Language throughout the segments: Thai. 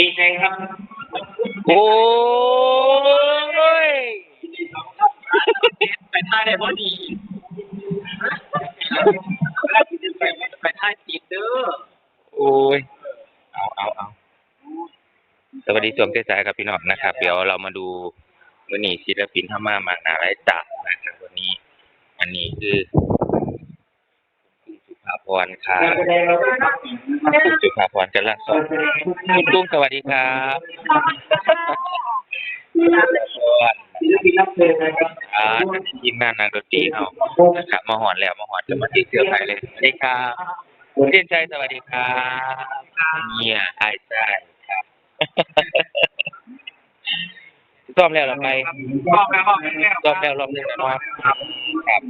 ดีใจครับ โอ้ยไปท่าได้พอดีแล้วที่ไปไปท่าจีบเด้อ โอ้ย เอาเอาเอาสวัสดีสวมเทศายครับพี่น้องนะครับ เดี๋ยวเรามาดูวันนี้ศิลปินเข้ามามาหนาไรจักนะครับวันนี้ อันนี้คือคุณสุภาพ รค่ะการแสดงเราก็ทคุณสุภาพรกำลังสอนคุณตุ้งสวัสดีครับพรศิลปินรับเชิญนะครับอ่าทีมงานนางดนตรีเขานะครับมาหอนแล้วมาหอนจะมาที่เสื้อไทยเลยสวัสดีครับเทียนชัยสวัสดีครับเนี่ยไอ้ใช่ครับซ้อมแล้วเหรอไปบอกแล้วบอกแล้วซ้อมแล้วรอบหนึงแล้วเนาะครับ ครับ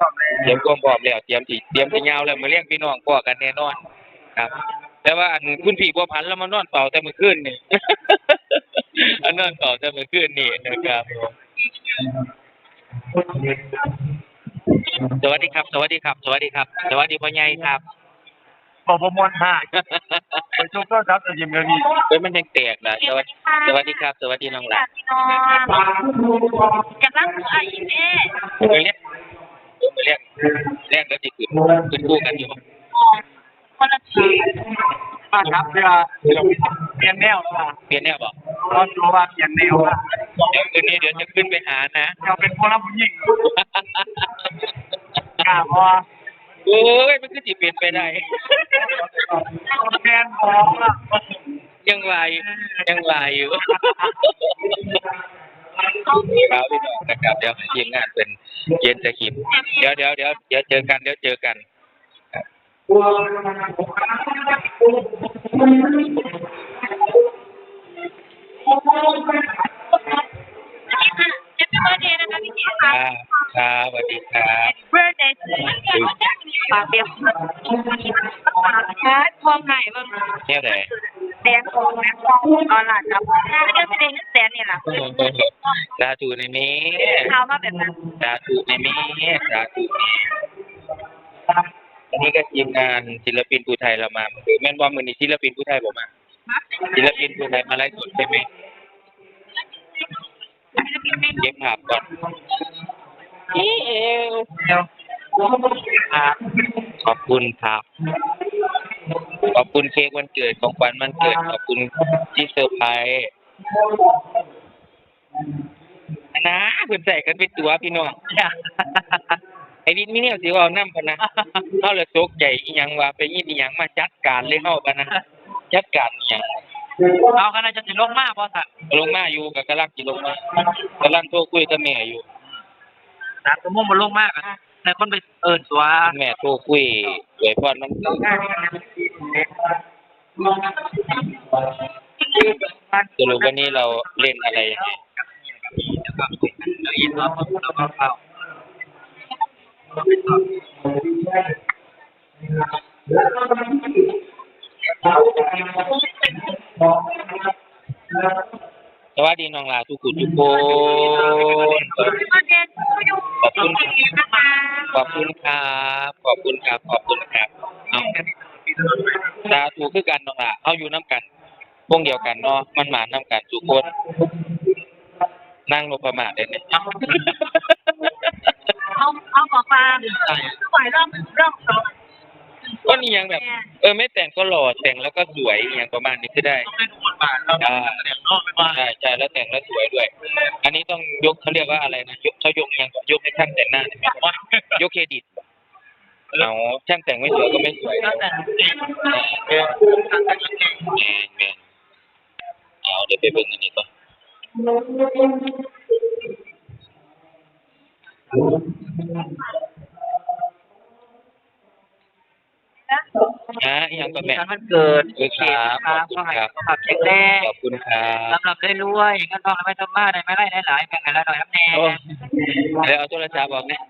บอกแล้วเตรียมความพร้อมแล้วเตรียมสิเตรียมสิยาวแล้วมาเลี้ยงพี่น้องพ่อกันแน่นอนครับ แต่ว่าอันคุณพี่บัวพันธุ์แล้วมานอนเป่าแต่เมื่อคืนนี่อันนอนเป่าแต่เมื่อคืนนี่นะครับสวัสดีครับ สวัสดีครับ สวัสดีครับ สวัสดีพ่อใหญ่ครับบอกประมวลห้าไปชมต้อนรับแต่ยังเงินอีกเฮ้ยมันยังแตกนะสวัสดีสวัสดีครับ สวัสดีน้องหลานพี่น้องกำลังไอ้แม่เออเรียกเออ มาเรียกเรียกแล้วจะขึ้นขึ้นคู่กันอยู่คนละทีมาครับเวลาเปลี่ยนแนวแล้วเปลี่ยนแนวบอกตอนตัวว่าเปลี่ยนแนวว่าเดี๋ยวคืนนี้เดี๋ยวจะขึ้นไปหานะเราเป็นคนรับผู้หญิงกล้าพอโอ้ยมันก็จะเปลี่ยนไปได้แฟนของอะยังไหวยังไหวอยู่ ครับพี่น้อยนะครับ เดี๋ยวให้ทีมงานเป็นเย็นสคริปเดี๋ยวเดี๋ยวเดี๋ยวเดี๋ยวเจอกันเดี๋ยวเจอกันจะ เป็นเบอร์เดย์นะคะพี่เจ๊ค่ะ ครับสวัสดีครับเบอร์เดย์ปากเดียวแค่ทองไหนบ้างแค่ไหนแดงทองนะทองออนไลน์ครับไม่ได้แสดงแสนนี่แหละสาธุในนี้เอามาแบบนั้นสาธุในนี้สาธุนนี้อันนี้ก็ทีมงานศิลปินผู้ไทยเรามาหรือแม่นว่ามือนี้ศิลปินผู้ไทยผมมาศิลปินผู้ไทยมาไล่สดใช่ไหม เก็บภาพก่อนอีเอวขอบคุณครับ ขอบคุณเค้กวันเกิดของขวัญวันเกิด ขอบคุณที่เซอร์ไพรส์นะเพิ่นใส่กันเป็นตัวพี่น้องไอ้ดินมีเนี่ยสิว่านํพะนะเฮาเลยโตกใจอีหยังว่าไปยินอีหยังมาจัดการเลยเฮาปะนะจัดการอีหยัง เอากันนะจะติดลงมากพอสัตว์ลงมาอยู่กับกำลังสิลงมากำลังโทรคุยกับแม่อยู่สามตัวมุ่งมันลงมากอะแต่คนไปเอิญตัวแม่โทรคุยอวยพรมันเกิดสรุปวันนี้เราเล่นอะไรยังไงอินแล้วเราเปล่า สวัสดีน้องลาทุกคนทุกคนเบอร์เดย์ผู้ยุ่งขอบคุณนะคะขอบคุณครับขอบคุณครับขอบคุณครับเอาสาธุคือกันน้องลาเอาอยู่น้ำกันพวกเดียวกันเนาะมันหมาน้ำกันทุกคนนั่งลงประมาทเลยเนี่ยเอาเอาขอฟังสวยรอบรอบสอง ก็นี่ยังแบบ เออไม่แต่งก็หล่อแต่งแล้วก็สวยอย่างประมาณนี้คือได้ต้องเล่นบทบาทเราเสียงนอกไม่ว่าใช่ใช่แล้วแต่งแล้วสวยด้วย อันนี้ต้องยกเขาเรียกว่าอะไรนะยกเขายกยังยกให้ช่างแต่งหน้าใช่ไหมยกเครดิตเอาช่างแต่งไม่สวยก็ไม่สวยตั้งแต่เด็กแมนแมนเอาเดี๋ยวไปเบิ่งอันนี้ก่อน ฮะอีหยังก็แม่งานมันเกิดเออครับขอบคุณก็ให้ครับสุขภาพแข็งแรงขอบคุณครับสำหรับได้รวยเงินทองไม่ต้องมาได้ไม่ได้หลายๆแบ่งกันแล้วหน่อยครับแน่โอ้เดี๋ยวเอาโทรศัพท์บอกเนี่ย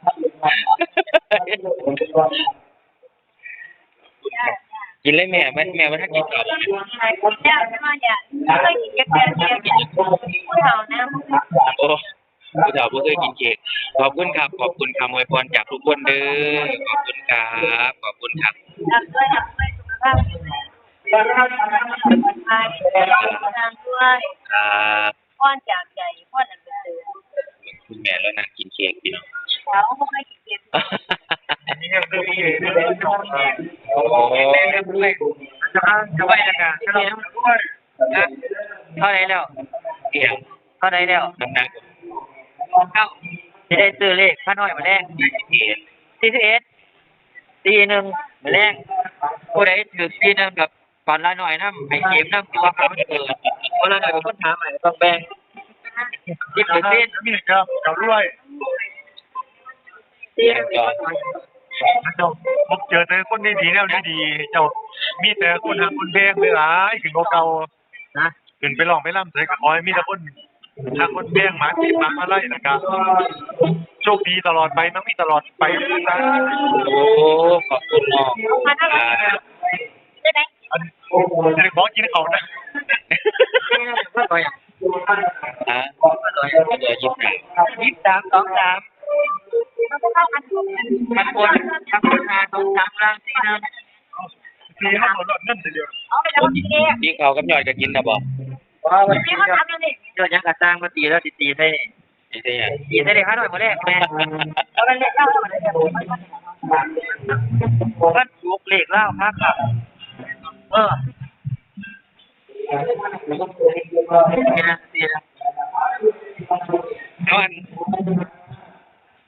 กินเลยแม่แม่แม่ว่าถ้ากินข้าวบ่แม่เนี่ยใช่ไหมเนี่ยเคยกินกาแฟเทียมผู้เฒ่านะ โอ้ ผู้สาวผู้เคยกินเค้กขอบคุณครับ ขอบคุณคำอวยพรจากทุกคนเด้อขอบคุณครับขอบคุณครับอยากด้วยอยากด้วยสุขภาพใช่ทางด้วยครับป้อนจากใจป้อนอันเป็นเตือนคุณแม่แล้วนั่งกินเค้กพี่น้องแล้วไม่ให้เก็บนี่ก็คือที่ที่ได้จบนะโอ้โหจะจะไปยังไงจะเราด้วยเท่าไหรแล้วเกี่ยวเท่าไหรแล้วน้ำหนักเก้า จะได้ซื้อเลขข้าน้อยมาแรงเกียรสี่สิบเอ็ดตีหนึ่งมาแรงผู้ใดถือตีหนึ่งกับก่อนละหน่อยน้ำไอ้เกมน้ำตัวเขาเกิดคนละหน่อยกับคนถามใหม่ต้องแบ่งสิบเปอร์เซ็นต์มีครับเราด้วยตีหนึ่งก่อนเจ้าพบเจอแต่คนดีๆแนวดีๆเจ้ามีแต่คนทางคนเพลงหลายถึงเก่านะขึ้นไปลองไปล่ำใส่กับคอยมีแต่คน ทางคนเพลงหมาที่มาอะไรนะครับโชคดีตลอดไปมั้งมีตลอดไปเลยนะโอ้ขอบคุณน้องมาได้ไหมอ่าได้ไหมอันจะขอกินเขานะว่าต่อยอะฮะว่าต่อยเดี๋ยวยิบหนักยี่สิบสามสองสามมันก็เข้ากันมันคนทั้งคนหาสองสามล่างสี่หนึ่งดีครับหมดแล้วนั่นเดียวเอาไปแล้วมันเองที่เขากับยอดก็กินนะบอกว่าวันนี่นี้เขาทำยังไง เกิดยังกระซังมาตีแล้วตีตีได้นี่ไม่ใช่ตีได้เลยข้าน้อยมาแรกแม่เอาไปเลยเข้าหมาเลยก็ถูกเลขเล่าครับครับเออนี่นะนี่นะเอาอัน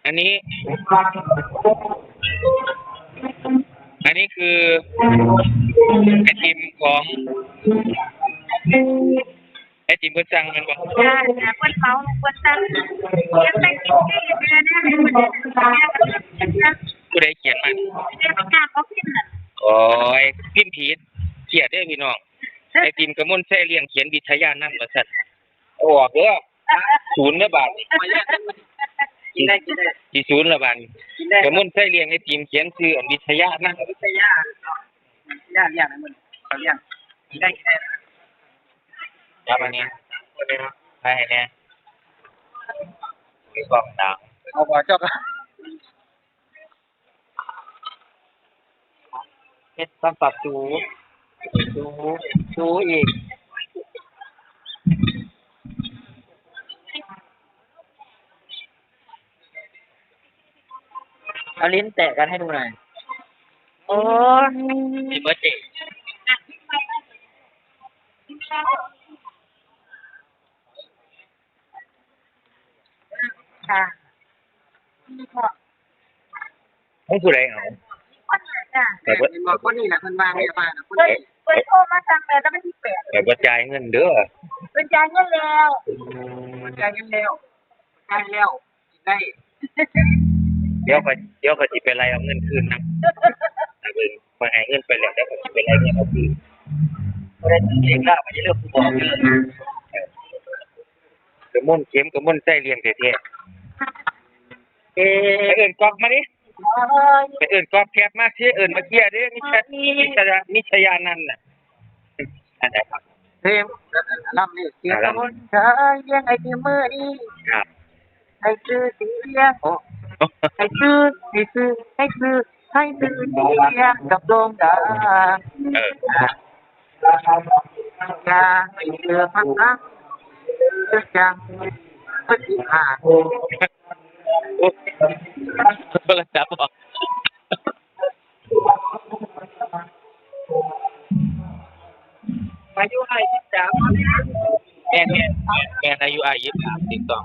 อันนี้ อันนี้คือไอติมของ ไอติมเพื่อจังมันบอกใช่แต่คนเมาคนตั้งยังไม่กินที่เดือนนี้มันจะเป็นยังผู้ใดเขียนมันเป็นประกาศเขาขึ้นน่ะโอ้ยพิมพ์ผิดเขียดได้อพี่น้องไอติมกระมวลแซ่เลี้ยงเขียนวิทยานั่นมาสั่นโอ้เด้อศูนย์ละบาทกินได้กินได้ที่ศูนย์ละบาทกินกระมวลแซ่เลี้ยงไอติมเขียนชื่ออันวิทยานั่นวิทยาวิทยาเลี้ยงนะมึงเขาเลี้ยงกินได้กินได้ ครับอันนี้ใช่เนี่ยมีกล่องดังเอาบ่เจ้าก็เฮ็ดต้องปรับจูจูจูอีกเอาลิ้นแตะกันให้ดูหน่อยโอ้มีเบอร์เจ ค่ะไม่ผู้ใดเอาคนไหนจ้ะแต่ว่าเป็นบอกคนนี้แหละคนมาไม่มาคนเคยนี้เคยโทรมาสั่งเลยแล้วไม่ที่แปดแต่ว่าจ่ายเงินเด้อเป็นจ่ายเงินแล้วคนใจกันแล้วใจแล้วกินได้เดี๋ยวก็เดี๋ยวก็สิไปไล่เอาเงินคืนนะถ้าเบิ่งพอให้เงินไปแล้วเดี๋ยวก็สิไปไล่เงินเอาคืนไม่ได้เลี้ยงได้ไม่ได้เลือกผู้บอกเลยกระมวลเข็มกระมวลแซ่เลียงแท้ๆ เอ้ไปเอิ้นกอกมาดิโอ้ยไปเอิ้นกอกแคบมาสิเอิ้นมาเคลียร์เด้อมิชมิชยามิชยานันท์น่ะอันไหนครับเพลงลำนี่เสียงคนชายเลี้ยงไอ้ที่มือนี่ครับไอ้ชื่อเสียงโอ้ไอ้ชื่อไอ้ชื่อไอ้ชื่อให้ชื่อเสียงกับโด่งดังเอออย่าให้เชื่อพักนะเชื่อจังปฏิหา รโอ้โทรศัพท์บอกอายุให้ที่สามแม่นแมนแม่นอายุอายุ23ติ๊กตอง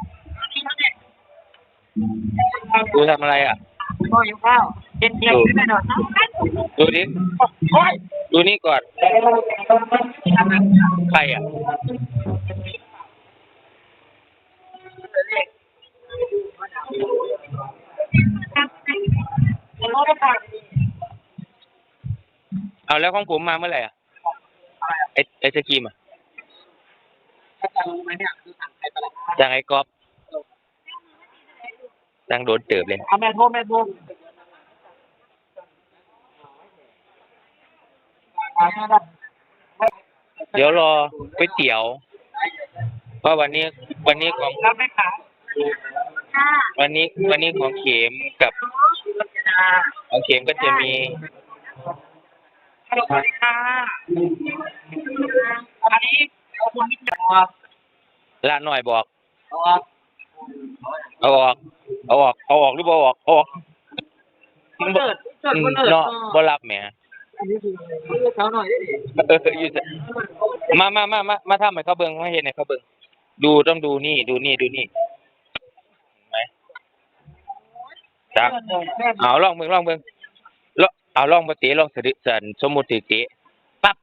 ดูทำอะไรอะพ่อยู่ข้าวเย็นเย็นขึ้นไปหน่อยดูดิดูนี่ก่อนใครอะ เอาแล้วของผมมาเมื่อไหร่อะไอไอศกรีมอะจะรู้ไหมเนี่ยคือสั่งใครไปละจังไอ้ก๊อฟจังโดนเติบเลยเอาแม่โทรแม่โทรเดี๋ยวรอก๋วยเตี๋ยวเพราะวันนี้วันนี้ของรับไหมคะ ค่ะวันนี้วันนี้ของเข็มกับรัชดาของเข็มก็จะมีฮัลโหลสวัสดีค่ะอันนี้เอาคนที่จะออกละหน่อยบอกออกเอาออก เอาออก เอาออกหรือบ่ออกเอาออกเลิศเลิศอืมเลิศเนาะบ่รับแหมเขาหน่อยได้ดิเอออยู่ซะมามามามามาทำให้เขาเบิ่งมาเฮ็ดให้เขาเบิ่งดูต้องดูนี่ดูนี่ดูนี่เห็นไหม จักเอาลองเบิ่งลองเบิ่งลองเอาลองบ่เตะลองสะดิสันสมมุติเตะปั๊บ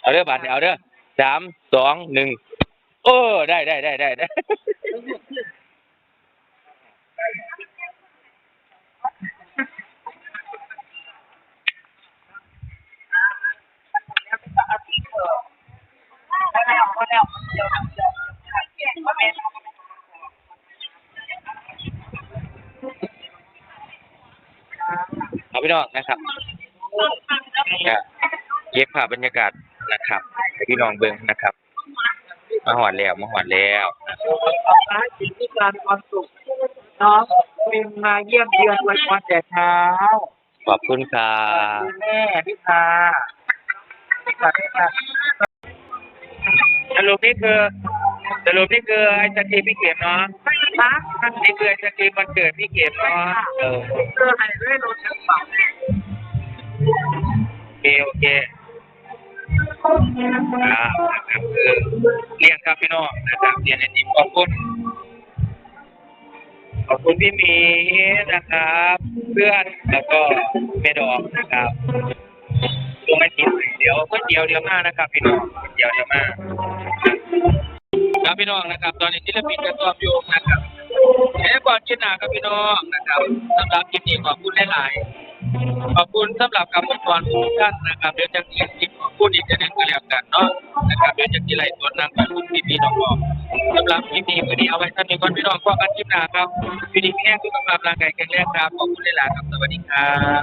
เอาเด้อบาดนี้เอาเด้อสามสองหนึ่งโอ้ได้ได้ได้ได้ได้ พี่น้องนะครับก็เก็บภาพบรรยากาศนะครับให้พี่น้องเบิ่งนะครับ มาหอดแล้วมาหอดแล้วร้านสิ่งที่การความสุขน้องเป็นมาเยี่ยมเยือนวันวันแต่เช้าขอบคุณครัสวับสดีแม่พี่พาพี่พาพี่พาสรุปนี่คือสรุปนี่คือไอ้สตรีมพี่เก็บเนาะ พักนี่คือไอ้สตรีมวันเกิดพี่เก็บเนาะเออเจอให้ด้วยรถกระเป๋าโอเคโอเคอ่าครับคือเรียงครับพี่น้องนะครับเรียนในทีมขอบคุณขอบคุณพี่มีนะครับ เพื่อนแล้วก็เมดอกนะครับลงไอทีเดี๋ยวก๋วยเตี๋ยวเดียวมากนะครับ พี่น้องเตี๋ยวเดียวมาก ครับพี่น้องนะครับ ตอนนี้ศิลปินจะตอบโยงนะครับเดี๋ยวก่อนกินหนาครับพี่น้องนะครับสำหรับคลิปนี้ขอบคุณหลายๆขอบคุณสำหรับคำอวยพรทุกท่านนะครับเดี๋ยวจะมีคลิปของผู้นี้จะได้ก็แล้วกันเนาะนะครับเดี๋ยวจะมีไลฟ์สดนำขอบคุณพี่ๆน้องๆสำหรับคลิปนี้วันนี้เอาไว้ท่านนี้ก่อนพี่น้องพบกันคลิปหนาครับวิดีโอแรกสุขภาพร่างกายแข็งแรงครับขอบคุณหลายๆครับสวัสดีครับ